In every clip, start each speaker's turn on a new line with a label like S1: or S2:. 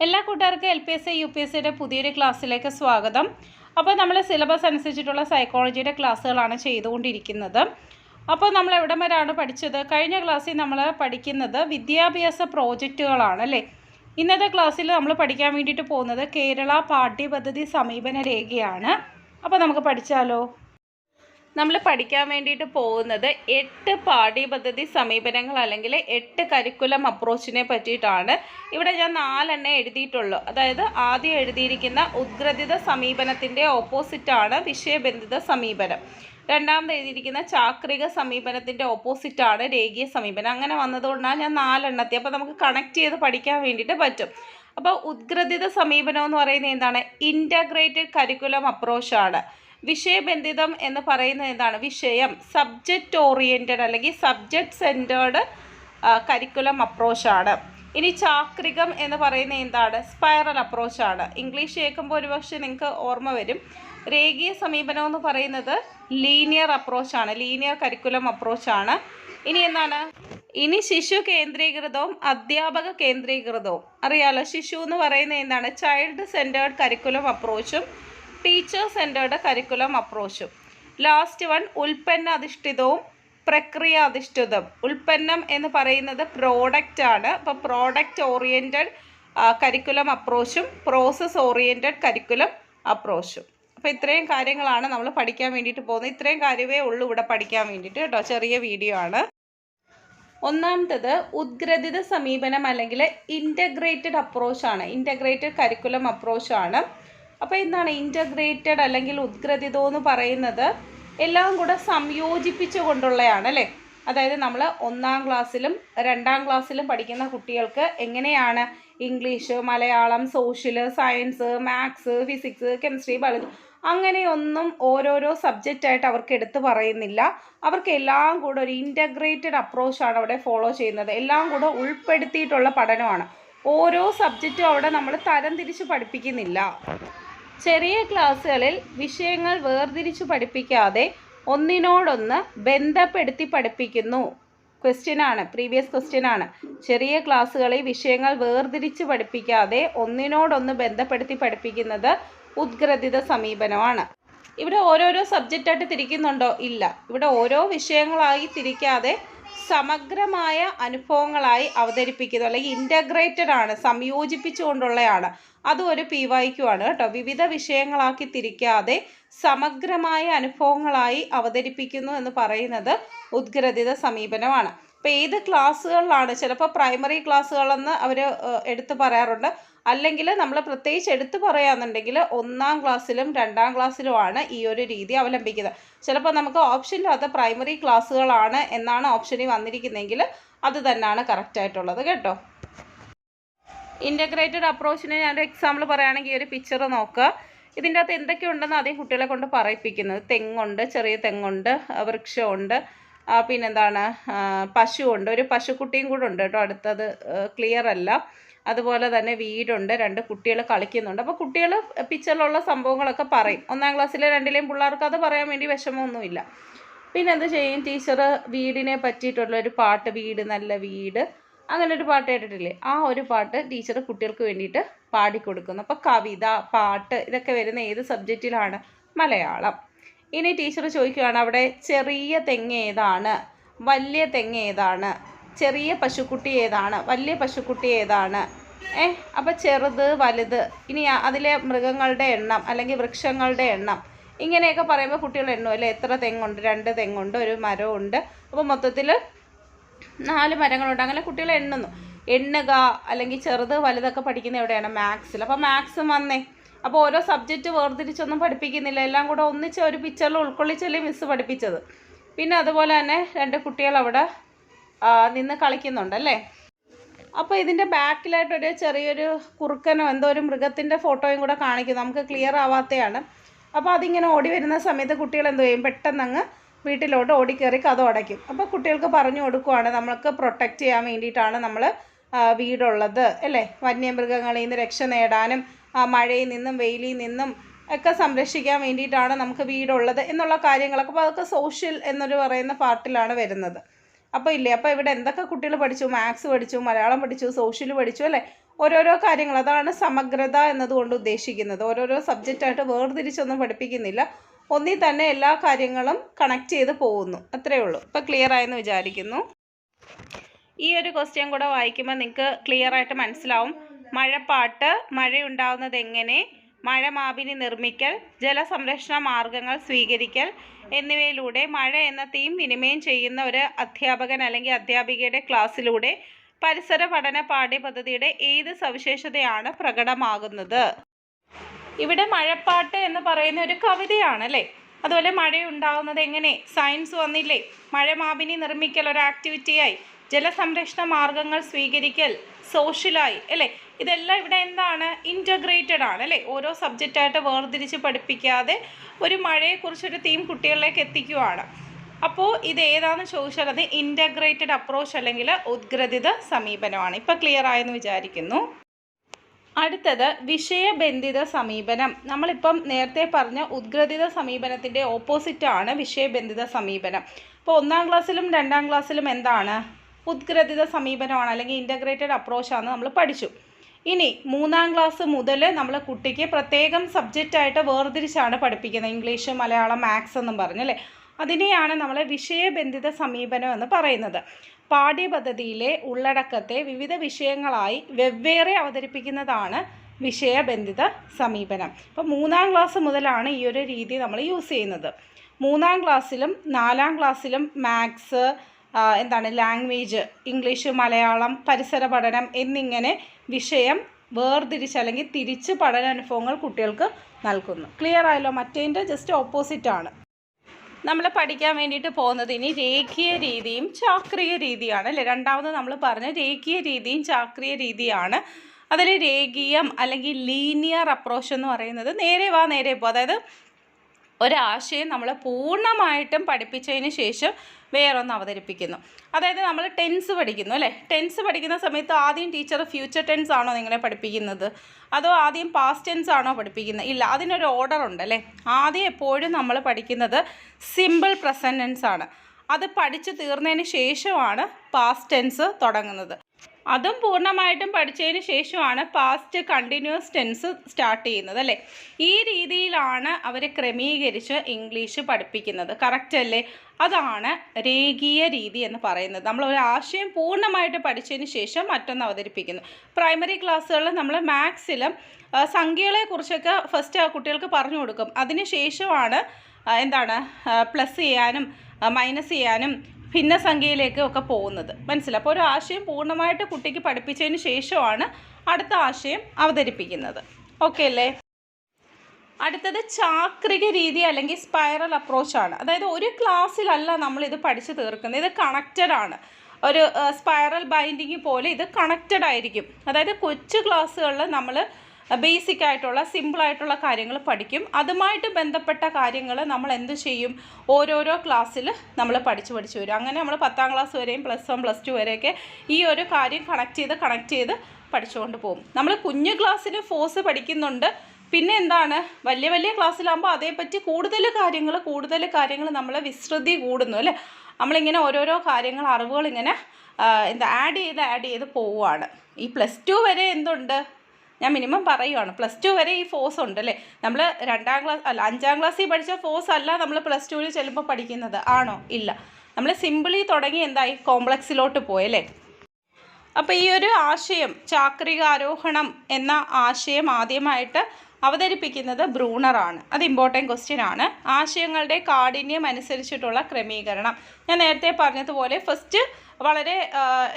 S1: എല്ലാ കൂട്ടുകാർക്കും L P S C U P S സിയുടെ പുതിയൊരു ക്ലാസ്സിലേക്ക് സ്വാഗതം. അപ്പോൾ നമ്മൾ സിലബസ് അനുസരിച്ചിട്ടുള്ള സൈക്കോളജിയുടെ ക്ലാസ്സുകളാണ് ചെയ്തുകൊണ്ടിരിക്കുന്നത്. അപ്പോൾ നമ്മൾ എവിടം വരെയാണ് പഠിച്ചത്? കഴിഞ്ഞ ക്ലാസ്സിൽ നമ്മൾ പഠിക്കുന്നത് വിദ്യാഭ്യാസ പ്രോജക്റ്റുകളാണ് അല്ലേ? ഇന്നത്തെ ക്ലാസ്സിൽ നമ്മൾ പഠിക്കാൻ വേണ്ടിയിട്ട് പോകുന്നത് കേരള പാഠ്യപദ്ധതി സമീപന രേഖയാണ്. അപ്പോൾ നമുക്ക് പഠിച്ചാലോ? നമ്മൾ പഠിക്കാൻ വേണ്ടിയിട്ട് പോകുന്നത് എട്ട് പാഠ്യപദ്ധതി സമീപനങ്ങൾ അല്ലെങ്കിൽ എട്ട് കരിക്കുലം അപ്രോച്ചിനെ പറ്റിയിട്ടാണ്. ഇവിടെ ഞാൻ നാലെണ്ണേ എഴുതിയിട്ടുള്ളൂ. അതായത് ആദ്യം എഴുതിയിരിക്കുന്ന ഉദ്ഗ്രഥിത സമീപനത്തിന്റെ ഓപ്പോസിറ്റാണ് വിഷയബന്ധിത സമീപനം. രണ്ടാമത് എഴുതിയിരിക്കുന്ന ചാക്രിക സമീപനത്തിന്റെ ഓപ്പോസിറ്റാണ് രേഖീയ സമീപനം. അങ്ങനെ വന്നതുകൊണ്ടാണ് ഞാൻ നാലെണ്ണത്തി. അപ്പോൾ നമുക്ക് കണക്ട് ചെയ്ത് പഠിക്കാൻ വേണ്ടിയിട്ട് പറ്റും. അപ്പോൾ ഉദ്ഗ്രഥിത സമീപനം എന്ന് പറയുന്നത് എന്താണ്? ഇന്റഗ്രേറ്റഡ് കരിക്കുലം അപ്രോച്ചാണ് വിഷയബന്ധിതം എന്ന് പറയുന്നത് എന്താണ്? വിഷയം സബ്ജക്റ്റ് ഓറിയന്റഡ് അല്ലെങ്കിൽ സബ്ജക്റ്റ് സെന്റേർഡ് കരിക്കുലം അപ്രോച്ചാണ് ഇനി ചാക്രികം എന്ന് പറയുന്നത് എന്താണ്? സ്പൈറൽ അപ്രോച്ചാണ് ഇംഗ്ലീഷ് കേൾക്കുമ്പോൾ ഒരുപക്ഷെ നിങ്ങൾക്ക് ഓർമ്മ വരും. രേഖീയ സമീപനം എന്ന് പറയുന്നത് ലീനിയർ അപ്രോച്ചാണ് ലീനിയർ കരിക്കുലം അപ്രോച്ചാണ് ഇനി എന്താണ്? ഇനി ശിശു കേന്ദ്രീകൃതവും അധ്യാപക കേന്ദ്രീകൃതവും. അറിയാലോ? ശിശു എന്ന് പറയുന്നത് എന്താണ്? ചൈൽഡ് സെന്റേർഡ് കരിക്കുലം അപ്രോച്ചും ടീച്ചർ സെന്റേർഡ് കരിക്കുലം അപ്രോച്ചും. ലാസ്റ്റ് വൺ ഉൽപ്പന്ന അധിഷ്ഠിതവും പ്രക്രിയ അധിഷ്ഠിതം ഉൽപ്പന്നം എന്ന് പറയുന്നത് പ്രോഡക്റ്റ് ആണ്. അപ്പോൾ പ്രോഡക്റ്റ് ഓറിയന്റഡ് കരിക്കുലം അപ്രോച്ചും പ്രോസസ് ഓറിയന്റഡ് കരിക്കുലം അപ്രോച്ചും. അപ്പോൾ ഇത്രയും കാര്യങ്ങളാണ് നമ്മൾ പഠിക്കാൻ വേണ്ടിയിട്ട് പോകുന്നത്. ഇത്രയും കാര്യമേ ഉള്ളൂ ഇവിടെ പഠിക്കാൻ വേണ്ടിയിട്ട് കേട്ടോ. ചെറിയ വീഡിയോ ആണ്. ഒന്നാമത്തത് ഉദ്ഗ്രഥിത സമീപനം അല്ലെങ്കിൽ ഇന്റഗ്രേറ്റഡ് അപ്രോച്ചാണ് ഇന്റഗ്രേറ്റഡ് കരിക്കുലം അപ്രോച്ചാണ് അപ്പോൾ എന്താണ് ഇന്റഗ്രേറ്റഡ് അല്ലെങ്കിൽ ഉദ്ഗ്രഥിതോ എന്ന് പറയുന്നത് എല്ലാം കൂടെ സംയോജിപ്പിച്ചു കൊണ്ടുള്ളതാണ് അല്ലേ? അതായത് നമ്മൾ ഒന്നാം ക്ലാസ്സിലും രണ്ടാം ക്ലാസ്സിലും പഠിക്കുന്ന കുട്ടികൾക്ക് എങ്ങനെയാണ് English Malayalam social science maths physics chemistry biology അങ്ങനെയൊന്നും ഓരോരോ സബ്ജക്റ്റായിട്ട് അവർക്ക് എടുത്തു പറയുന്നില്ല. അവർക്ക് എല്ലാം കൂടെ ഒരു ഇന്റഗ്രേറ്റഡ് അപ്രോച്ചാണ് അവിടെ ഫോളോ ചെയ്യുന്നത്. എല്ലാം കൂടെ ഉൾപ്പെടുത്തിയിട്ടുള്ള പഠനമാണ്. ഓരോ സബ്ജക്റ്റും അവിടെ നമ്മൾ തരംതിരിച്ച് പഠിപ്പിക്കുന്നില്ല. ചെറിയ ക്ലാസ്സുകളിൽ വിഷയങ്ങൾ വേർതിരിച്ചു പഠിപ്പിക്കാതെ ഒന്നിനോടൊന്ന് ബന്ധപ്പെടുത്തി പഠിപ്പിക്കുന്നു. ക്വസ്റ്റ്യൻ ആണ് പ്രീവിയസ് ക്വസ്റ്റ്യൻ ആണ്. ചെറിയ ക്ലാസ്സുകളിൽ വിഷയങ്ങൾ വേർതിരിച്ച് പഠിപ്പിക്കാതെ ഒന്നിനോടൊന്ന് ബന്ധപ്പെടുത്തി പഠിപ്പിക്കുന്നത് ഉദ്ഗ്രഥിത സമീപനമാണ്. ഇവിടെ ഓരോരോ സബ്ജക്റ്റായിട്ട് തിരിക്കുന്നുണ്ടോ? ഇല്ല. ഇവിടെ ഓരോ വിഷയങ്ങളായി തിരിക്കാതെ സമഗ്രമായ അനുഭവങ്ങളായി അവതരിപ്പിക്കുന്നു അല്ലെങ്കിൽ ഇന്റഗ്രേറ്റഡ് ആണ് സംയോജിപ്പിച്ചുകൊണ്ടുള്ളതാണ് അതും ഒരു പി വൈക്യു ആണ് കേട്ടോ. വിവിധ വിഷയങ്ങളാക്കി തിരിക്കാതെ സമഗ്രമായ അനുഭവങ്ങളായി അവതരിപ്പിക്കുന്നു എന്ന് പറയുന്നത് ഉദ്ഗ്രഥിത സമീപനമാണ്. അപ്പോൾ ഏത് ക്ലാസ്സുകളിലാണ്? ചിലപ്പോൾ പ്രൈമറി ക്ലാസ്സുകളെന്ന് അവർ എടുത്തു പറയാറുണ്ട്. അല്ലെങ്കിൽ നമ്മൾ പ്രത്യേകിച്ച് എടുത്തു പറയുകയാണെന്നുണ്ടെങ്കിൽ ഒന്നാം ക്ലാസ്സിലും രണ്ടാം ക്ലാസ്സിലുമാണ് ഈ ഒരു രീതി അവലംബിക്കുന്നത്. ചിലപ്പോൾ നമുക്ക് ഓപ്ഷനില്ലാത്ത പ്രൈമറി ക്ലാസ്സുകളാണ് എന്നാണ് ഓപ്ഷനിൽ വന്നിരിക്കുന്നതെങ്കിൽ അത് തന്നെയാണ് കറക്റ്റായിട്ടുള്ളത് കേട്ടോ? ഇന്റഗ്രേറ്റഡ് അപ്രോച്ചിന് ഞാനൊരു എക്സാമ്പിൾ പറയുകയാണെങ്കിൽ ഒരു പിക്ചർ നോക്കുക ഇതിന്റെ അകത്ത് എന്തൊക്കെയുണ്ടെന്ന് ആദ്യം കുട്ടികളെ കൊണ്ട് പറയിപ്പിക്കുന്നത്. തെങ്ങുണ്ട് ചെറിയ തെങ്ങുണ്ട് വൃക്ഷമുണ്ട്. പിന്നെന്താണ് പശുവുണ്ട്. ഒരു പശുക്കുട്ടിയും കൂടെ ഉണ്ട് കേട്ടോ. അടുത്തത് ക്ലിയർ അല്ല. അതുപോലെ തന്നെ വീടുണ്ട്. രണ്ട് കുട്ടികൾ കളിക്കുന്നുണ്ട്. അപ്പോൾ കുട്ടികൾ പിച്ചറിലുള്ള സംഭവങ്ങളൊക്കെ പറയും. ഒന്നാം ക്ലാസ്സിലെ രണ്ടിലെയും പിള്ളേർക്ക് അത് പറയാൻ വേണ്ടി വിഷമമൊന്നുമില്ല. പിന്നെ എന്ത് ചെയ്യും? ടീച്ചർ വീടിനെ പറ്റിയിട്ടുള്ള ഒരു പാട്ട് വീട് നല്ല വീട് അങ്ങനെ ഒരു പാട്ട് കേട്ടിട്ടില്ലേ? ആ ഒരു പാട്ട് ടീച്ചർ കുട്ടികൾക്ക് വേണ്ടിയിട്ട് പാടിക്കൊടുക്കുന്നു. അപ്പോൾ കവിത പാട്ട് ഇതൊക്കെ വരുന്ന ഏത് സബ്ജക്റ്റിലാണ് മലയാളം. ഇനി ടീച്ചർ ചോദിക്കുകയാണ് അവിടെ ചെറിയ തെങ്ങ് ഏതാണ്? വലിയ തെങ്ങ് ഏതാണ്? ചെറിയ പശുക്കുട്ടി ഏതാണ്? വലിയ പശുക്കുട്ടി ഏതാണ്? ഏ അപ്പോൾ ചെറുത് വലുത് ഇനി അതിലെ മൃഗങ്ങളുടെ എണ്ണം അല്ലെങ്കിൽ വൃക്ഷങ്ങളുടെ എണ്ണം ഇങ്ങനെയൊക്കെ പറയുമ്പോൾ കുട്ടികൾ എണ്ണും അല്ലേ? എത്ര തെങ്ങുണ്ട്? രണ്ട് തെങ്ങുണ്ട് ഒരു മരമുണ്ട്. അപ്പോൾ മൊത്തത്തിൽ നാല് മരങ്ങളുണ്ട്. അങ്ങനെ കുട്ടികൾ എണ്ണുന്നു. എണ്ണുക അല്ലെങ്കിൽ ചെറുത് വലുതൊക്കെ പഠിക്കുന്ന എവിടെയാണ്? മാത്സിൽ. അപ്പോൾ മാത്സും വന്നേ. അപ്പോൾ ഓരോ സബ്ജക്റ്റ് വേർതിരിച്ചൊന്നും പഠിപ്പിക്കുന്നില്ല. എല്ലാം കൂടെ ഒന്നിച്ച് ഒരു പിക്ചറിൽ ഉൾക്കൊള്ളിച്ചല്ലേ മിസ്സ് പഠിപ്പിച്ചത്. പിന്നെ അതുപോലെ തന്നെ രണ്ട് കുട്ടികൾ അവിടെ നിന്ന് കളിക്കുന്നുണ്ടല്ലേ അപ്പോൾ ഇതിന്റെ ബാക്കിലായിട്ടൊരു ചെറിയൊരു കുറുക്കനോ എന്തോ ഒരു മൃഗത്തിന്റെ ഫോട്ടോയും കൂടെ കാണിക്കും നമുക്ക് ക്ലിയർ ആവാത്തതാണ് അപ്പോൾ അതിങ്ങനെ ഓടി വരുന്ന സമയത്ത് കുട്ടികൾ എന്തോ ചെയ്യും? പെട്ടെന്ന് അങ്ങ് വീട്ടിലോട്ട് ഓടിക്കയറി കഥ അടയ്ക്കും. അപ്പോൾ കുട്ടികൾക്ക് പറഞ്ഞു കൊടുക്കുവാണ് നമ്മൾക്ക് പ്രൊട്ടക്റ്റ് ചെയ്യാൻ വേണ്ടിയിട്ടാണ് നമ്മൾ വീടുള്ളത്. അല്ലേ? വന്യമൃഗങ്ങളിൽ നിന്ന് രക്ഷ നേടാനും മഴയിൽ നിന്നും വെയിലിൽ നിന്നും ഒക്കെ സംരക്ഷിക്കാൻ വേണ്ടിയിട്ടാണ് നമുക്ക് വീടുള്ളത് എന്നുള്ള കാര്യങ്ങളൊക്കെ. അപ്പോൾ അതൊക്കെ സോഷ്യൽ എന്നൊരു പറയുന്ന പാർട്ടിലാണ് വരുന്നത്. അപ്പോൾ ഇല്ലേ? അപ്പോൾ ഇവിടെ എന്തൊക്കെ കുട്ടികൾ പഠിച്ചു? മാത്സ് പഠിച്ചു മലയാളം പഠിച്ചു സോഷ്യൽ പഠിച്ചു അല്ലേ? ഓരോരോ കാര്യങ്ങൾ. അതാണ് സമഗ്രത എന്നതുകൊണ്ട് ഉദ്ദേശിക്കുന്നത്. ഓരോരോ സബ്ജക്റ്റായിട്ട് വേർതിരിച്ചൊന്നും പഠിപ്പിക്കുന്നില്ല. ഒന്നിൽ തന്നെ എല്ലാ കാര്യങ്ങളും കണക്ട് ചെയ്ത് പോകുന്നു. അത്രയേ ഉള്ളൂ. ഇപ്പോൾ ക്ലിയർ ആയെന്ന് വിചാരിക്കുന്നു. ഈ ഒരു ക്വസ്റ്റ്യൻ കൂടെ വായിക്കുമ്പോൾ നിങ്ങൾക്ക് ക്ലിയർ ആയിട്ട് മനസ്സിലാവും. മഴപ്പാട്ട് മഴയുണ്ടാവുന്നത് എങ്ങനെ മഴമാപിനി നിർമ്മിക്കൽ ജലസംരക്ഷണ മാർഗങ്ങൾ സ്വീകരിക്കൽ എന്നിവയിലൂടെ മഴ എന്ന തീം വിനിമയം ചെയ്യുന്ന ഒരു അധ്യാപകൻ അല്ലെങ്കിൽ അധ്യാപികയുടെ ക്ലാസ്സിലൂടെ പരിസര പഠന പാഠ്യപദ്ധതിയുടെ ഏത് സവിശേഷതയാണ് പ്രകടമാകുന്നത്? ഇവിടെ മഴപ്പാട്ട് എന്ന് പറയുന്ന ഒരു കവിതയാണല്ലേ? അതുപോലെ മഴയുണ്ടാവുന്നത് എങ്ങനെ സയൻസ് വന്നില്ലേ? മഴമാപിനി നിർമ്മിക്കൽ ഒരു ആക്ടിവിറ്റിയായി ജലസംരക്ഷണ മാർഗങ്ങൾ സ്വീകരിക്കൽ സോഷ്യലായി അല്ലേ? ഇതെല്ലാം ഇവിടെ എന്താണ്? ഇന്റഗ്രേറ്റഡ് ആണ് അല്ലേ? ഓരോ സബ്ജക്റ്റായിട്ട് വേർതിരിച്ച് പഠിപ്പിക്കാതെ ഒരു മഴയെക്കുറിച്ചൊരു തീം കുട്ടികളിലേക്ക് എത്തിക്കുവാണ്. അപ്പോൾ ഇത് ഏതാണെന്ന് ചോദിച്ചാൽ അത് ഇന്റഗ്രേറ്റഡ് അപ്രോച്ച് അല്ലെങ്കിൽ ഉദ്ഗ്രഥിത സമീപനമാണ്. ഇപ്പോൾ ക്ലിയർ ആയെന്ന് വിചാരിക്കുന്നു. അടുത്തത് വിഷയബന്ധിത സമീപനം. നമ്മളിപ്പം നേരത്തെ പറഞ്ഞ ഉദ്ഗ്രഥിത സമീപനത്തിന്റെ ഓപ്പോസിറ്റാണ് വിഷയബന്ധിത സമീപനം. അപ്പോൾ ഒന്നാം ക്ലാസ്സിലും രണ്ടാം ക്ലാസ്സിലും എന്താണ്? ഉദ്ഗ്രഥിത സമീപനമാണ് അല്ലെങ്കിൽ ഇന്റഗ്രേറ്റഡ് അപ്രോച്ചാണ് നമ്മൾ പഠിച്ചു. ഇനി മൂന്നാം ക്ലാസ് മുതൽ നമ്മൾ കുട്ടിക്ക് പ്രത്യേകം സബ്ജക്റ്റായിട്ട് വേർതിരിച്ചാണ് പഠിപ്പിക്കുന്നത്. ഇംഗ്ലീഷ് മലയാളം മാത്സ് എന്നും പറഞ്ഞല്ലേ അതിനെയാണ് നമ്മൾ വിഷയബന്ധിത സമീപനം എന്ന് പറയുന്നത്. പാഠ്യപദ്ധതിയിലെ ഉള്ളടക്കത്തെ വിവിധ വിഷയങ്ങളായി വെവ്വേറെ അവതരിപ്പിക്കുന്നതാണ് വിഷയബന്ധിത സമീപനം. അപ്പോൾ മൂന്നാം ക്ലാസ് മുതലാണ് ഈ ഒരു രീതി നമ്മൾ യൂസ് ചെയ്യുന്നത്. മൂന്നാം ക്ലാസ്സിലും നാലാം ക്ലാസ്സിലും മാത്സ് എന്താണ് ലാംഗ്വേജ് ഇംഗ്ലീഷ് മലയാളം പരിസര പഠനം എന്നിങ്ങനെ വിഷയം വേർതിരിച്ച് അല്ലെങ്കിൽ തിരിച്ച് പഠനാനുഭവങ്ങൾ കുട്ടികൾക്ക് നൽകുന്നു. ക്ലിയർ ആയല്ലോ? മറ്റേതിന്റെ ജസ്റ്റ് ഓപ്പോസിറ്റ് ആണ്. നമ്മൾ പഠിക്കാൻ വേണ്ടിയിട്ട് പോകുന്നത് ഇനി രേഖീയ രീതിയും ചാക്രിക രീതിയാണ് അല്ലേ? രണ്ടാമത് നമ്മൾ പറഞ്ഞ രേഖീയ രീതിയും ചാക്രിക രീതിയാണ്. അതിൽ രേഖീയം അല്ലെങ്കിൽ ലീനിയർ അപ്രോച്ച് എന്ന് പറയുന്നത് നേരെ വാ നേരെ പോ. അതായത് ഒരാശയം നമ്മൾ പൂർണമായിട്ടും പഠിപ്പിച്ചതിന് ശേഷം വേറൊന്ന് അവതരിപ്പിക്കുന്നു. അതായത് നമ്മൾ ടെൻസ് പഠിക്കുന്നു അല്ലേ? ടെൻസ് പഠിക്കുന്ന സമയത്ത് ആദ്യം ടീച്ചർ ഫ്യൂച്ചർ ടെൻസ് ആണോ നിങ്ങളെ പഠിപ്പിക്കുന്നത്? അതോ ആദ്യം പാസ്റ്റ് ടെൻസ് ആണോ പഠിപ്പിക്കുന്നത്? ഇല്ല അതിനൊരു ഓർഡർ ഉണ്ട് അല്ലേ? ആദ്യം എപ്പോഴും നമ്മൾ പഠിക്കുന്നത് സിമ്പിൾ പ്രസന്റൻസ് ആണ്. അത് പഠിച്ചു തീർന്നതിന് ശേഷമാണ് പാസ്റ്റ് ടെൻസ് തുടങ്ങുന്നത്. അതും പൂർണമായിട്ടും പഠിച്ചതിന് ശേഷമാണ് പാസ്റ്റ് കണ്ടിന്യൂസ് ടെൻസ് സ്റ്റാർട്ട് ചെയ്യുന്നത് അല്ലേ? ഈ രീതിയിലാണ് അവർ ക്രമീകരിച്ച് ഇംഗ്ലീഷ് പഠിപ്പിക്കുന്നത്. കറക്റ്റ് അല്ലേ? അതാണ് രേഖീയ രീതി എന്ന് പറയുന്നത്. നമ്മൾ ഒരു ആശയം പൂർണമായിട്ട് പഠിച്ചതിന് ശേഷം മറ്റൊന്ന് അവതരിപ്പിക്കുന്നു. പ്രൈമറി ക്ലാസ്സുകളിൽ നമ്മൾ മാത്സിലും സംഖ്യകളെക്കുറിച്ചൊക്കെ ഫസ്റ്റ് കുട്ടികൾക്ക് പറഞ്ഞു കൊടുക്കും. അതിന് ശേഷമാണ് എന്താണ് പ്ലസ് ചെയ്യാനും മൈനസ് ചെയ്യാനും ഭിന്നസംഖ്യയിലേക്ക് ഒക്കെ പോകുന്നത്. മനസ്സിലായി? അപ്പോൾ ഒരു ആശയം പൂർണമായിട്ട് കുട്ടിക്ക് പഠിപ്പിച്ചതിന് ശേഷമാണ് അടുത്ത ആശയം അവതരിപ്പിക്കുന്നത്. ഓക്കെ അല്ലേ? അടുത്തത് ചാക്രിക രീതി അല്ലെങ്കിൽ സ്പൈറൽ അപ്രോച്ചാണ് അതായത് ഒരു ക്ലാസ്സിലല്ല നമ്മളിത് പഠിച്ചു തീർക്കുന്നത്. ഇത് കണക്റ്റഡ് ആണ്. ഒരു സ്പൈറൽ ബൈൻഡിങ് പോലെ ഇത് കണക്റ്റഡ് ആയിരിക്കും. അതായത് കൊച്ചു ക്ലാസ്സുകളിൽ നമ്മൾ ബേസിക് ആയിട്ടുള്ള സിമ്പിൾ ആയിട്ടുള്ള കാര്യങ്ങൾ പഠിക്കും. അതുമായിട്ട് ബന്ധപ്പെട്ട കാര്യങ്ങൾ നമ്മൾ എന്ത് ചെയ്യും? ഓരോരോ ക്ലാസ്സിൽ നമ്മൾ പഠിച്ചു പഠിച്ചു വരും. അങ്ങനെ നമ്മൾ പത്താം ക്ലാസ് വരെയും പ്ലസ് വൺ പ്ലസ് ടു വരെയൊക്കെ ഈ ഒരു കാര്യം കണക്ട് ചെയ്ത് കണക്ട് ചെയ്ത് പഠിച്ചുകൊണ്ട് പോകും. നമ്മൾ കുഞ്ഞു ക്ലാസ്സിൽ ഫോഴ്സ് പഠിക്കുന്നുണ്ട്. പിന്നെ എന്താണ്? വലിയ വലിയ ക്ലാസ്സിലാകുമ്പോൾ അതേപ്പറ്റി കൂടുതൽ കാര്യങ്ങൾ കൂടുതൽ കാര്യങ്ങൾ നമ്മൾ വിസ്തൃതി കൂടുന്നു അല്ലേ? നമ്മളിങ്ങനെ ഓരോരോ കാര്യങ്ങൾ അറിവുകൾ ഇങ്ങനെ എന്താ ആഡ് ചെയ്ത് ആഡ് ചെയ്ത് പോവുകയാണ്. ഈ പ്ലസ് ടു വരെ എന്തുണ്ട്? ഞാൻ മിനിമം പറയുവാണ്. പ്ലസ് ടു വരെ ഈ ഫോഴ്സ് ഉണ്ട് അല്ലേ? നമ്മൾ രണ്ടാം ക്ലാസ് അല്ല അഞ്ചാം ക്ലാസ്സിൽ പഠിച്ച ഫോഴ്സ് അല്ല നമ്മൾ പ്ലസ് ടുവിൽ ചെല്ലുമ്പോൾ പഠിക്കുന്നത്. ആണോ? ഇല്ല. നമ്മൾ സിമ്പിളി തുടങ്ങി എന്തായി? കോംപ്ലക്സിലോട്ട് പോയല്ലേ അപ്പോൾ ഈ ഒരു ആശയം ചാക്രിക ആരോഹണം എന്ന ആശയം ആദ്യമായിട്ട് അവതരിപ്പിക്കുന്നത് ബ്രൂണറാണ് അത് ഇമ്പോർട്ടന്റ് ക്വസ്റ്റ്യൻ ആണ്. ആശയങ്ങളുടെ കാഠിന്യം അനുസരിച്ചിട്ടുള്ള ക്രമീകരണം. ഞാൻ നേരത്തെ പറഞ്ഞതുപോലെ ഫസ്റ്റ് വളരെ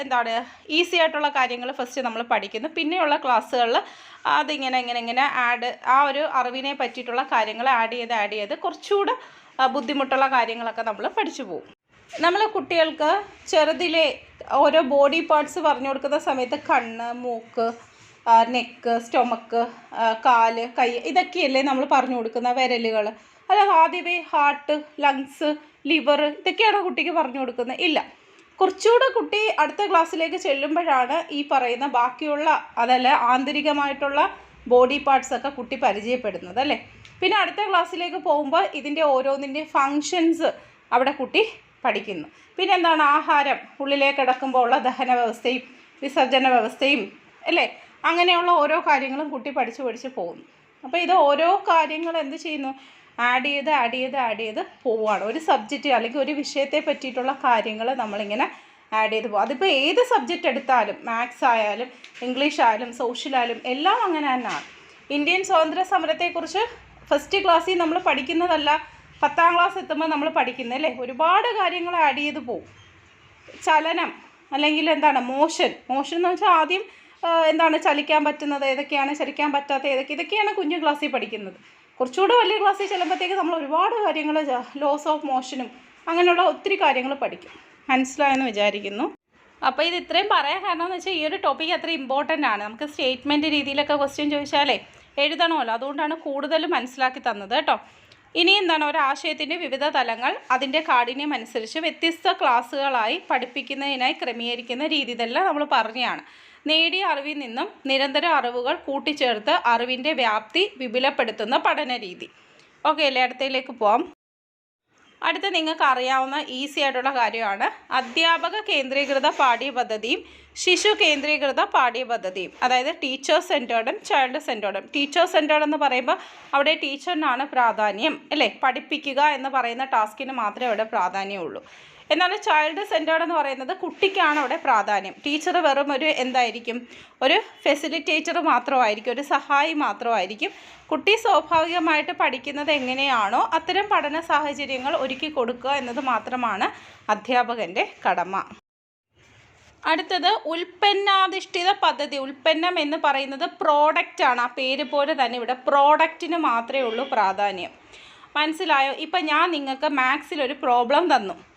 S1: എന്താണ് ഈസി ആയിട്ടുള്ള കാര്യങ്ങൾ ഫസ്റ്റ് നമ്മൾ പഠിക്കുന്നു. പിന്നെയുള്ള ക്ലാസ്സുകളിൽ അതിങ്ങനെ ഇങ്ങനെ ഇങ്ങനെ ആഡ് ആ ഒരു അറിവിനെ പറ്റിയിട്ടുള്ള കാര്യങ്ങൾ ആഡ് ചെയ്ത് ആഡ് ചെയ്ത് കുറച്ചുകൂടെ ബുദ്ധിമുട്ടുള്ള കാര്യങ്ങളൊക്കെ നമ്മൾ പഠിച്ചു പോകും. നമ്മൾ കുട്ടികൾക്ക് ചെറുതിലെ ഓരോ ബോഡി പാർട്സ് പറഞ്ഞു കൊടുക്കുന്ന സമയത്ത് കണ്ണ് മൂക്ക് നെക്ക് സ്റ്റൊമക്ക് കാൽ കൈ ഇതൊക്കെയല്ലേ നമ്മൾ പറഞ്ഞു കൊടുക്കുന്ന വിരലുകൾ. അല്ലാതെ ആദ്യമേ ഹാർട്ട് ലങ്സ് ലിവർ ഇതൊക്കെയാണോ കുട്ടിക്ക് പറഞ്ഞു കൊടുക്കുന്നത്. ഇല്ല. കുറച്ചുകൂടെ കുട്ടി അടുത്ത ക്ലാസ്സിലേക്ക് ചെല്ലുമ്പോഴാണ് ഈ പറയുന്ന ബാക്കിയുള്ള അതല്ല ആന്തരികമായിട്ടുള്ള ബോഡി പാർട്സ് ഒക്കെ കുട്ടി പരിചയപ്പെടുന്നത് അല്ലേ? പിന്നെ അടുത്ത ക്ലാസ്സിലേക്ക് പോകുമ്പോൾ ഇതിന്റെ ഓരോന്നിന്റെ ഫങ്ഷൻസ് അവിടെ കുട്ടി പഠിക്കുന്നു. പിന്നെ എന്താണ് ആഹാരം? ഉള്ളിലേക്ക് കിടക്കുമ്പോൾ ഉള്ള ദഹന വ്യവസ്ഥയും വിസർജന വ്യവസ്ഥയും അല്ലേ? അങ്ങനെയുള്ള ഓരോ കാര്യങ്ങളും കുട്ടി പഠിച്ചു പഠിച്ച് പോകുന്നു. അപ്പോൾ ഇത് ഓരോ കാര്യങ്ങൾ എന്ത് ചെയ്യുന്നു? ആഡ് ചെയ്ത് ആഡ് ചെയ്ത് ആഡ് ചെയ്ത് പോവുകയാണ് ഒരു സബ്ജക്റ്റ് അല്ലെങ്കിൽ ഒരു വിഷയത്തെ പറ്റിയിട്ടുള്ള കാര്യങ്ങൾ നമ്മളിങ്ങനെ ആഡ് ചെയ്ത് പോകും അതിപ്പോൾ ഏത് സബ്ജക്റ്റ് എടുത്താലും മാത്സ് ആയാലും ഇംഗ്ലീഷ് ആയാലും സോഷ്യൽ ആയാലും എല്ലാം അങ്ങനെ തന്നെയാണ് ഇന്ത്യൻ സ്വാതന്ത്ര്യ സമരത്തെക്കുറിച്ച് ഫസ്റ്റ് ക്ലാസ്സിൽ നമ്മൾ പഠിക്കുന്നതല്ല പത്താം ക്ലാസ് എത്തുമ്പോൾ നമ്മൾ പഠിക്കുന്നത് അല്ലേ? ഒരുപാട് കാര്യങ്ങൾ ആഡ് ചെയ്ത് പോവും. ചലനം അല്ലെങ്കിൽ എന്താണ് മോഷൻ മോഷൻ എന്ന് വെച്ചാൽ ആദ്യം എന്താണ് ചലിക്കാൻ പറ്റുന്നത് ഏതൊക്കെയാണ് ചലിക്കാൻ പറ്റാത്ത ഏതൊക്കെ ഇതൊക്കെയാണ് കുഞ്ഞു ക്ലാസ്സിൽ പഠിക്കുന്നത്. കുറച്ചുകൂടെ വലിയ ക്ലാസ്സിൽ ചെല്ലുമ്പോഴത്തേക്ക് നമ്മൾ ഒരുപാട് കാര്യങ്ങൾ ലോസ് ഓഫ് മോഷനും അങ്ങനെയുള്ള ഒത്തിരി കാര്യങ്ങൾ പഠിക്കും. മനസ്സിലായെന്ന് വിചാരിക്കുന്നു. അപ്പോൾ ഇത് ഇത്രയും പറയാൻ കാരണം എന്ന് വെച്ചാൽ ഈ ഒരു ടോപ്പിക് അത്ര ഇമ്പോർട്ടന്റ് ആണ്. നമുക്ക് സ്റ്റേറ്റ്മെന്റ് രീതിയിലൊക്കെ ക്വസ്റ്റ്യൻ ചോദിച്ചാലേ എഴുതണമല്ലോ. അതുകൊണ്ടാണ് കൂടുതൽ മനസ്സിലാക്കി തന്നത് കേട്ടോ. ഇനി എന്താണ്? ഒരാശയത്തിന്റെ വിവിധ തലങ്ങൾ അതിന്റെ കാഠിന്യം അനുസരിച്ച് വ്യത്യസ്ത ക്ലാസ്സുകളായി പഠിപ്പിക്കുന്നതിനായി ക്രമീകരിക്കുന്ന രീതി ഇതെല്ലാം നമ്മൾ പറഞ്ഞതാണ്. നേടിയ അറിവിൽ നിന്നും നിരന്തര അറിവുകൾ കൂട്ടിച്ചേർത്ത് അറിവിന്റെ വ്യാപ്തി വിപുലപ്പെടുത്തുന്ന പഠന രീതി. ഓക്കെ അല്ലേ അടുത്തയിലേക്ക് പോവാം. അടുത്ത നിങ്ങൾക്ക് അറിയാവുന്ന ഈസി ആയിട്ടുള്ള കാര്യമാണ്. അധ്യാപക കേന്ദ്രീകൃത പാഠ്യപദ്ധതിയും ശിശു കേന്ദ്രീകൃത പാഠ്യപദ്ധതിയും അതായത് ടീച്ചർ സെന്റേർഡും ചൈൽഡ് സെന്റേർഡും ടീച്ചർ സെന്റേർഡ് എന്ന് പറയുമ്പോൾ അവിടെ ടീച്ചറിനാണ് പ്രാധാന്യം അല്ലേ? പഠിപ്പിക്കുക എന്ന് പറയുന്ന ടാസ്കിന് മാത്രമേ അവിടെ പ്രാധാന്യമുള്ളൂ. എന്നാൽ ചൈൽഡ് സെന്റേർഡ് എന്ന് പറയുന്നത് കുട്ടിക്കാണ് അവിടെ പ്രാധാന്യം. ടീച്ചർ വെറും ഒരു എന്തായിരിക്കും? ഒരു ഫെസിലിറ്റേറ്റർ മാത്രമായിരിക്കും ഒരു സഹായി മാത്രമായിരിക്കും. കുട്ടി സ്വാഭാവികമായിട്ട് പഠിക്കുന്നത് എങ്ങനെയാണോ അത്തരം പഠന സാഹചര്യങ്ങൾ ഒരുക്കി കൊടുക്കുക എന്നത് മാത്രമാണ് അധ്യാപകന്റെ കടമ. അടുത്തത് ഉൽപ്പന്നാധിഷ്ഠിത പദ്ധതി. ഉൽപ്പന്നം എന്ന് പറയുന്നത് പ്രോഡക്റ്റ് ആണ്. ആ പേര് പോലെ തന്നെ ഇവിടെ പ്രോഡക്റ്റിന് മാത്രമേ ഉള്ളൂ പ്രാധാന്യം. മനസ്സിലായോ? ഇപ്പം ഞാൻ നിങ്ങൾക്ക് മാത്സിൽ ഒരു പ്രോബ്ലം തന്നു.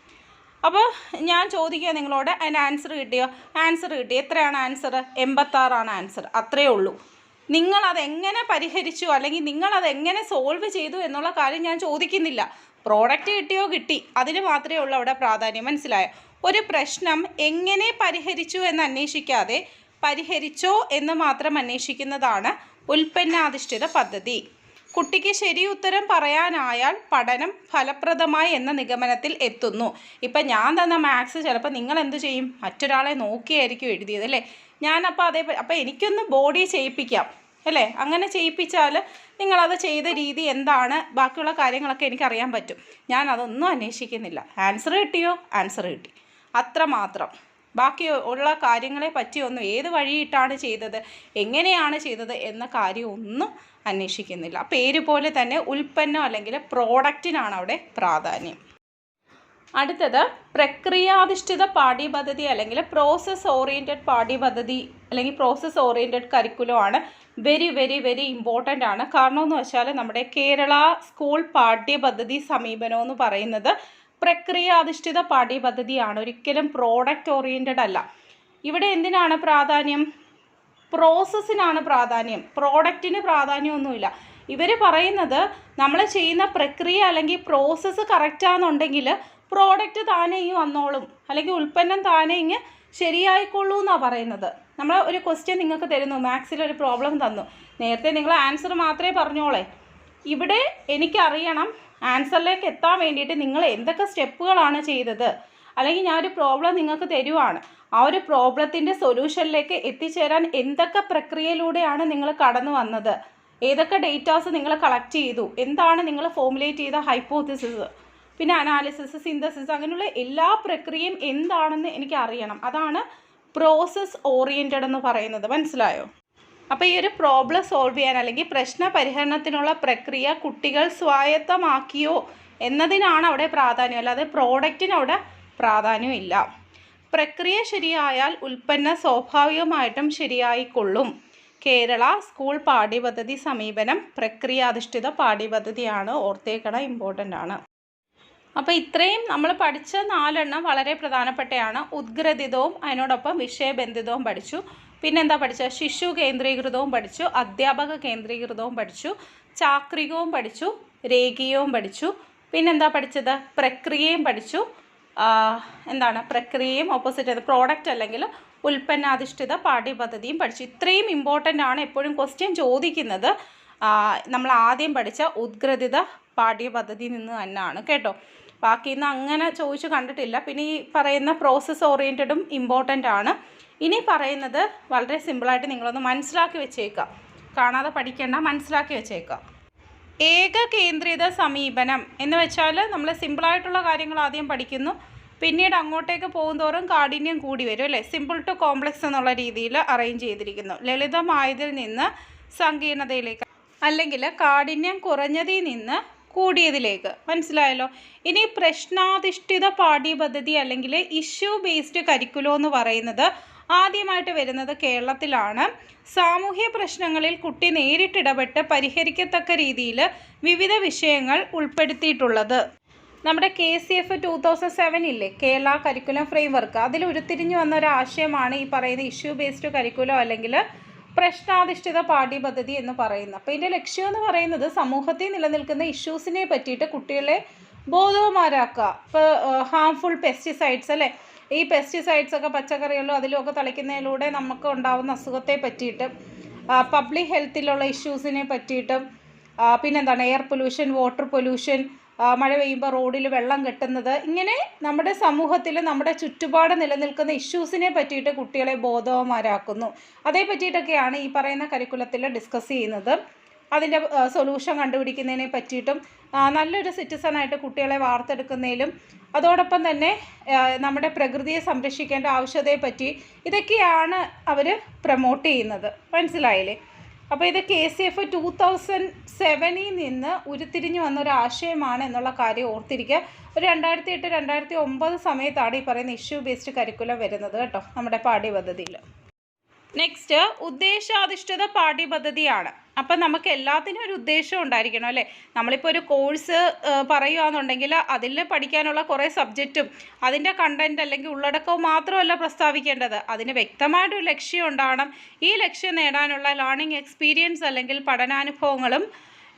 S1: അപ്പോൾ ഞാൻ ചോദിക്കുക നിങ്ങളോട് അതിന് ആൻസർ കിട്ടിയോ? ആൻസർ കിട്ടി. എത്രയാണ് ആൻസർ എൺപത്താറാണ് ആൻസർ അത്രയേ ഉള്ളൂ. നിങ്ങളതെങ്ങനെ പരിഹരിച്ചു? അല്ലെങ്കിൽ നിങ്ങളതെങ്ങനെ സോൾവ് ചെയ്തു എന്നുള്ള കാര്യം ഞാൻ ചോദിക്കുന്നില്ല. പ്രോഡക്റ്റ് കിട്ടിയോ? കിട്ടി. അതിന് മാത്രമേ ഉള്ളൂ അവിടെ പ്രാധാന്യം. മനസ്സിലായോ? ഒരു പ്രശ്നം എങ്ങനെ പരിഹരിച്ചു എന്ന് അന്വേഷിക്കാതെ പരിഹരിച്ചോ എന്ന് മാത്രം അന്വേഷിക്കുന്നതാണ് ഉൽപ്പന്നാധിഷ്ഠിത പദ്ധതി. കുട്ടിക്ക് ശരി ഉത്തരം പറയാനായാൽ പഠനം ഫലപ്രദമായി എന്ന നിഗമനത്തിൽ എത്തുന്നു. ഇപ്പം ഞാൻ തന്ന മാത്സ് ചിലപ്പോൾ നിങ്ങൾ എന്ത് ചെയ്യും? മറ്റൊരാളെ നോക്കിയായിരിക്കും എഴുതിയത് അല്ലേ? ഞാനപ്പോൾ അതേ അപ്പോൾ എനിക്കൊന്ന് ബോഡി ചെയ്യിപ്പിക്കാം അല്ലേ? അങ്ങനെ ചെയ്യിപ്പിച്ചാൽ നിങ്ങളത് ചെയ്ത രീതി എന്താണ്? ബാക്കിയുള്ള കാര്യങ്ങളൊക്കെ എനിക്കറിയാൻ പറ്റും. ഞാൻ അതൊന്നും അന്വേഷിക്കുന്നില്ല. ആൻസർ കിട്ടിയോ? ആൻസർ കിട്ടി. അത്രമാത്രം ബാക്കി ഉള്ള കാര്യങ്ങളെ പറ്റിയൊന്നും ഏത് വഴിയിട്ടാണ് ചെയ്തത്? എങ്ങനെയാണ് ചെയ്തത്? എന്ന കാര്യമൊന്നും അന്വേഷിക്കുന്നില്ല. പേര് പോലെ തന്നെ ഉൽപ്പന്നം അല്ലെങ്കിൽ പ്രോഡക്റ്റിനാണ് അവിടെ പ്രാധാന്യം. അടുത്തത് പ്രക്രിയാധിഷ്ഠിത പാഠ്യപദ്ധതി അല്ലെങ്കിൽ പ്രോസസ് ഓറിയന്റഡ് പാഠ്യപദ്ധതി അല്ലെങ്കിൽ പ്രോസസ് ഓറിയന്റഡ് കരിക്കുലം ആണ് വെരി വെരി വെരി ഇമ്പോർട്ടന്റ് ആണ്. കാരണം എന്ന് വെച്ചാൽ നമ്മുടെ കേരള സ്കൂൾ പാഠ്യപദ്ധതി സമീപനം എന്ന് പറയുന്നത് പ്രക്രിയാധിഷ്ഠിത പാഠ്യപദ്ധതിയാണ്. ഒരിക്കലും പ്രോഡക്റ്റ് ഓറിയന്റഡ് അല്ല. ഇവിടെ എന്തിനാണ് പ്രാധാന്യം? പ്രോസസ്സിനാണ് പ്രാധാന്യം. പ്രോഡക്റ്റിന് പ്രാധാന്യമൊന്നുമില്ല. ഇവർ പറയുന്നത് നമ്മൾ ചെയ്യുന്ന പ്രക്രിയ അല്ലെങ്കിൽ പ്രോസസ്സ് കറക്റ്റാണെന്നുണ്ടെങ്കിൽ പ്രോഡക്റ്റ് താനേ ഇങ്ങ് വന്നോളും. അല്ലെങ്കിൽ ഉൽപ്പന്നം താനേ ഇങ്ങ് ശരിയായിക്കൊള്ളൂ എന്നാണ് പറയുന്നത്. നമ്മൾ ഒരു ക്വസ്റ്റ്യൻ നിങ്ങൾക്ക് തരുന്നു. മാത്സിൽ ഒരു പ്രോബ്ലം തന്നു. നേരത്തെ നിങ്ങൾ ആൻസർ മാത്രമേ പറഞ്ഞോളേ. ഇവിടെ എനിക്കറിയണം ആൻസറിലേക്ക് എത്താൻ വേണ്ടിയിട്ട് നിങ്ങൾ എന്തൊക്കെ സ്റ്റെപ്പുകളാണ് ചെയ്തത്. അല്ലെങ്കിൽ ഞാനൊരു പ്രോബ്ലം നിങ്ങൾക്ക് തരുവാണ്. ആ ഒരു പ്രോബ്ലത്തിന്റെ സൊല്യൂഷനിലേക്ക് എത്തിച്ചേരാൻ എന്തൊക്കെ പ്രക്രിയയിലൂടെയാണ് നിങ്ങൾ കടന്നു വന്നത്? ഏതൊക്കെ ഡേറ്റാസ് നിങ്ങൾ കളക്ട് ചെയ്തു? എന്താണ് നിങ്ങൾ ഫോമുലേറ്റ് ചെയ്ത ഹൈപ്പോത്തിസിസ് പിന്നെ അനാലിസിസ് സിന്തസിസ് അങ്ങനെയുള്ള എല്ലാ പ്രക്രിയയും എന്താണെന്ന് എനിക്ക് അറിയണം. അതാണ് പ്രോസസ് ഓറിയന്റഡ് എന്ന് പറയുന്നത്. മനസ്സിലായോ? അപ്പോൾ ഈ ഒരു പ്രോബ്ലം സോൾവ് ചെയ്യാൻ അല്ലെങ്കിൽ പ്രശ്ന പരിഹരണത്തിനുള്ള പ്രക്രിയ കുട്ടികൾ സ്വായത്തമാക്കിയോ എന്നതിനാണ് അവിടെ പ്രാധാന്യം. അല്ലാതെ പ്രോഡക്റ്റിന് അവിടെ പ്രാധാന്യമില്ല. പ്രക്രിയ ശരിയായാൽ ഉൽപ്പന്നം സ്വാഭാവികമായിട്ടും ശരിയായിക്കൊള്ളും. കേരള സ്കൂൾ പാഠ്യപദ്ധതി സമീപനം പ്രക്രിയാധിഷ്ഠിത പാഠ്യപദ്ധതിയാണ് ഓർത്തേക്കണം ഇമ്പോർട്ടന്റ് ആണ്. അപ്പോൾ ഇത്രയും നമ്മൾ പഠിച്ച നാലെണ്ണം വളരെ പ്രധാനപ്പെട്ടതാണ് ഉദ്ഗ്രഥിതവും അതിനോടൊപ്പം വിഷയബന്ധിതവും പഠിച്ചു. പിന്നെന്താ പഠിച്ചത് ശിശു കേന്ദ്രീകൃതവും പഠിച്ചു. അധ്യാപക കേന്ദ്രീകൃതവും പഠിച്ചു. ചാക്രികവും പഠിച്ചു. രേഖീയവും പഠിച്ചു. പിന്നെന്താ പഠിച്ചത്? പ്രക്രിയയും പഠിച്ചു. എന്താണ് പ്രക്രിയയും ഓപ്പോസിറ്റ് അത് പ്രോഡക്റ്റ് അല്ലെങ്കിൽ ഉൽപ്പന്നാധിഷ്ഠിത പാഠ്യപദ്ധതിയും പഠിച്ചു ഇത്രയും ഇമ്പോർട്ടന്റ് ആണ് എപ്പോഴും ക്വസ്റ്റ്യൻ ചോദിക്കുന്നത്. നമ്മൾ ആദ്യം പഠിച്ച ഉദ്ഗ്രഥിത പാഠ്യപദ്ധതി നിന്ന് തന്നെയാണ് കേട്ടോ. ബാക്കി ഇന്ന് അങ്ങനെ ചോദിച്ചു കണ്ടിട്ടില്ല. പിന്നെ ഈ പറയുന്ന പ്രോസസ്സ് ഓറിയന്റഡും ഇമ്പോർട്ടന്റ് ആണ്. ഇനി പറയുന്നത് വളരെ സിമ്പിളായിട്ട് നിങ്ങളൊന്ന് മനസ്സിലാക്കി വെച്ചേക്കാം കാണാതെ പഠിക്കേണ്ട മനസ്സിലാക്കി വെച്ചേക്കാം ഏകകേന്ദ്രിത സമീപനം എന്ന് വെച്ചാൽ നമ്മൾ സിമ്പിളായിട്ടുള്ള കാര്യങ്ങൾ ആദ്യം പഠിക്കുന്നു. പിന്നീട് അങ്ങോട്ടേക്ക് പോകുന്തോറും കാഠിന്യം കൂടി വരും അല്ലേ? സിമ്പിൾ ടു കോംപ്ലക്സ് എന്നുള്ള രീതിയിൽ അറേഞ്ച് ചെയ്തിരിക്കുന്നു. ലളിതമായതിൽ നിന്ന് സങ്കീർണതയിലേക്ക്. അല്ലെങ്കിൽ കാഠിന്യം കുറഞ്ഞതിൽ നിന്ന് കൂടിയതിലേക്ക്. മനസ്സിലായല്ലോ? ഇനി പ്രശ്നാധിഷ്ഠിത പാഠ്യപദ്ധതി അല്ലെങ്കിൽ ഇഷ്യൂ ബേസ്ഡ് കരിക്കുലോ എന്ന് പറയുന്നത് ആദ്യമായിട്ട് വരുന്നത് കേരളത്തിലാണ്. സാമൂഹ്യ പ്രശ്നങ്ങളിൽ കുട്ടി നേരിട്ടിടപെട്ട് പരിഹരിക്കത്തക്ക രീതിയിൽ വിവിധ വിഷയങ്ങൾ ഉൾപ്പെടുത്തിയിട്ടുള്ളത്. നമ്മുടെ K C F two thousand seven ഇല്ലേ? കേരള കരിക്കുലം ഫ്രെയിംവർക്ക് അതിൽ ഉരുത്തിരിഞ്ഞു വന്ന ഒരു ആശയമാണ് ഈ പറയുന്ന ഇഷ്യൂ ബേസ്ഡ് കരിക്കുലം അല്ലെങ്കിൽ പ്രശ്നാധിഷ്ഠിത പാഠ്യപദ്ധതി എന്ന് പറയുന്നത്. അപ്പോൾ ഇതിന്റെ ലക്ഷ്യം എന്ന് പറയുന്നത് സമൂഹത്തിൽ നിലനിൽക്കുന്ന ഇഷ്യൂസിനെ പറ്റിയിട്ട് കുട്ടികളെ ബോധവന്മാരാക്കുക. ഇപ്പോൾ ഹാംഫുൾ പെസ്റ്റിസൈഡ്സ് അല്ലേ? ഈ പെസ്റ്റിസൈഡ്സ് ഒക്കെ പച്ചക്കറികളിലും അതിലുമൊക്കെ തളിക്കുന്നതിലൂടെ നമുക്ക് ഉണ്ടാകുന്ന അസുഖത്തെ പറ്റിയിട്ട് പബ്ലിക് ഹെൽത്തിലുള്ള ഇഷ്യൂസിനെ പറ്റിയിട്ടും പിന്നെന്താണ് എയർ പൊല്യൂഷൻ വാട്ടർ പൊല്യൂഷൻ മഴ പെയ്യുമ്പോൾ റോഡിൽ വെള്ളം കെട്ടുന്നത് ഇങ്ങനെ നമ്മുടെ സമൂഹത്തിൽ നമ്മുടെ ചുറ്റുപാട് നിലനിൽക്കുന്ന ഇഷ്യൂസിനെ പറ്റിയിട്ട് കുട്ടികളെ ബോധവന്മാരാക്കുന്നു. അതേ പറ്റിയിട്ടൊക്കെയാണ് ഈ പറയുന്ന കരിക്കുലത്തിൽ ഡിസ്കസ് ചെയ്യുന്നത്. അതിന്റെ സൊല്യൂഷൻ കണ്ടുപിടിക്കുന്നതിനെ പറ്റിയിട്ടും നല്ലൊരു സിറ്റിസണായിട്ട് കുട്ടികളെ വാർത്തെടുക്കുന്നതിലും അതോടൊപ്പം തന്നെ നമ്മുടെ പ്രകൃതിയെ സംരക്ഷിക്കേണ്ട ആവശ്യകതയെപ്പറ്റി ഇതൊക്കെയാണ് അവർ പ്രൊമോട്ട് ചെയ്യുന്നത്. മനസ്സിലായില്ലേ? അപ്പോൾ ഇത് K C F two thousand സെവനിൽ നിന്ന് ഉരുത്തിരിഞ്ഞു വന്ന ഒരു ആശയമാണ് എന്നുള്ള കാര്യം ഓർത്തിരിക്കുക. ഒരു രണ്ടായിരത്തി എട്ട് രണ്ടായിരത്തി ഒമ്പത് സമയത്താണ് ഈ പറയുന്ന ഇഷ്യൂ ബേസ്ഡ് കരിക്കുലം വരുന്നത് കേട്ടോ നമ്മുടെ പാഠ്യപദ്ധതിയിൽ. നെക്സ്റ്റ് ഉദ്ദേശാധിഷ്ഠിത പാഠ്യപദ്ധതിയാണ്. അപ്പം നമുക്ക് എല്ലാത്തിനും ഒരു ഉദ്ദേശം ഉണ്ടായിരിക്കണം അല്ലേ? നമ്മളിപ്പോൾ ഒരു കോഴ്സ് പറയുകയാണെന്നുണ്ടെങ്കിൽ അതിൽ പഠിക്കാനുള്ള കുറേ സബ്ജക്റ്റും അതിന്റെ കണ്ടന്റ് അല്ലെങ്കിൽ ഉള്ളടക്കവും മാത്രമല്ല പ്രസ്താവിക്കേണ്ടത്. അതിന് വ്യക്തമായിട്ടൊരു ലക്ഷ്യം ഉണ്ടാവണം. ഈ ലക്ഷ്യം നേടാനുള്ള ലേണിംഗ് എക്സ്പീരിയൻസ് അല്ലെങ്കിൽ പഠനാനുഭവങ്ങളും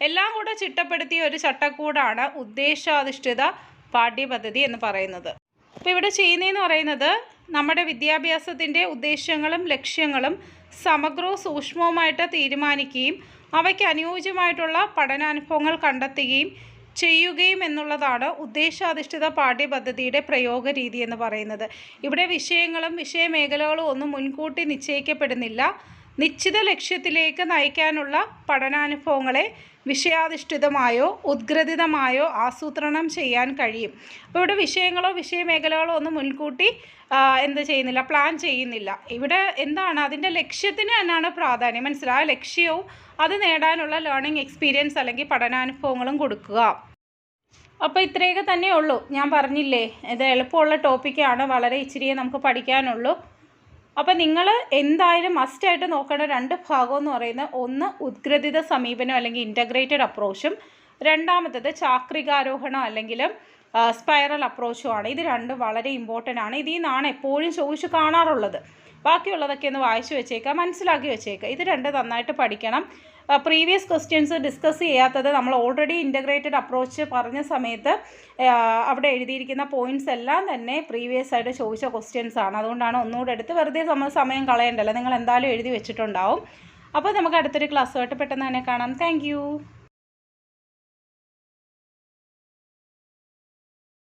S1: എല്ലാം കൂടെ ചിട്ടപ്പെടുത്തിയ ഒരു ചട്ടക്കൂടാണ് ഉദ്ദേശാധിഷ്ഠിത പാഠ്യപദ്ധതി എന്ന് പറയുന്നത്. അപ്പോൾ ഇവിടെ ചെയ്യുന്നതെന്ന് പറയുന്നത് നമ്മുടെ വിദ്യാഭ്യാസത്തിന്റെ ഉദ്ദേശങ്ങളും ലക്ഷ്യങ്ങളും സമഗ്രവും സൂക്ഷ്മവുമായിട്ട് തീരുമാനിക്കുകയും അവയ്ക്ക് അനുയോജ്യമായിട്ടുള്ള പഠനാനുഭവങ്ങൾ കണ്ടെത്തുകയും ചെയ്യുകയും എന്നുള്ളതാണ് ഉദ്ദേശാധിഷ്ഠിത പാഠ്യപദ്ധതിയുടെ പ്രയോഗ രീതി എന്ന് പറയുന്നത്. ഇവിടെ വിഷയങ്ങളും വിഷയമേഖലകളും ഒന്നും മുൻകൂട്ടി നിശ്ചയിക്കപ്പെടുന്നില്ല. നിശ്ചിത ലക്ഷ്യത്തിലേക്ക് നയിക്കാനുള്ള പഠനാനുഭവങ്ങളെ വിഷയാധിഷ്ഠിതമായോ ഉദ്ഗ്രഥിതമായോ ആസൂത്രണം ചെയ്യാൻ കഴിയും. അപ്പോൾ ഇവിടെ വിഷയങ്ങളോ വിഷയമേഖലകളോ ഒന്നും മുൻകൂട്ടി എന്ത് ചെയ്യുന്നില്ല പ്ലാൻ ചെയ്യുന്നില്ല. ഇവിടെ എന്താണ്? അതിന്റെ ലക്ഷ്യത്തിന് തന്നെയാണ് പ്രാധാന്യം. മനസ്സിലായ? ലക്ഷ്യവും അത് നേടാനുള്ള ലേണിംഗ് എക്സ്പീരിയൻസ് അല്ലെങ്കിൽ പഠനാനുഭവങ്ങളും കൊടുക്കുക. അപ്പോൾ ഇത്രയൊക്കെ തന്നെ ഉള്ളൂ ഞാൻ പറഞ്ഞില്ലേ? ഇത് എളുപ്പമുള്ള ടോപ്പിക്കാണ് വളരെ ഇച്ചിരിയേ നമുക്ക് പഠിക്കാനുള്ളൂ. അപ്പോൾ നിങ്ങൾ എന്തായാലും മസ്റ്റായിട്ട് നോക്കേണ്ട രണ്ട് ഭാഗം എന്ന് പറയുന്നത് ഒന്ന് ഉദ്ഗ്രഥിത സമീപനം അല്ലെങ്കിൽ ഇന്റഗ്രേറ്റഡ് അപ്രോച്ചും രണ്ടാമത്തത് ചാക്രികാരോഹണം അല്ലെങ്കിൽ സ്പൈറൽ അപ്രോച്ചും ആണ്. ഇത് രണ്ടും വളരെ ഇമ്പോർട്ടന്റ് ആണ്. ഇതിൽ നിന്നാണ് എപ്പോഴും ചോദിച്ചു കാണാറുള്ളത്. ബാക്കിയുള്ളതൊക്കെ ഒന്ന് വായിച്ചു വെച്ചേക്കാം മനസ്സിലാക്കി വെച്ചേക്കാം ഇത് രണ്ട് നന്നായിട്ട് പഠിക്കണം. പ്രീവിയസ് ക്വസ്റ്റ്യൻസ് ഡിസ്കസ് ചെയ്യാത്തത് നമ്മൾ ഓൾറെഡി ഇന്റഗ്രേറ്റഡ് അപ്രോച്ച് പറഞ്ഞ സമയത്ത് അവിടെ എഴുതിയിരിക്കുന്ന പോയിന്റ്സ് എല്ലാം തന്നെ പ്രീവിയസ് ആയിട്ട് ചോദിച്ച ക്വസ്റ്റ്യൻസ് ആണ്. അതുകൊണ്ടാണ് ഒന്നുകൂടെ എടുത്ത് വെറുതെ നമ്മൾ സമയം കളയണ്ടല്ലോ. നിങ്ങൾ എന്തായാലും എഴുതി വെച്ചിട്ടുണ്ടാവും. അപ്പോൾ നമുക്ക് അടുത്തൊരു ക്ലാസ്സുമായിട്ട് പെട്ടെന്ന് തന്നെ കാണാം. താങ്ക്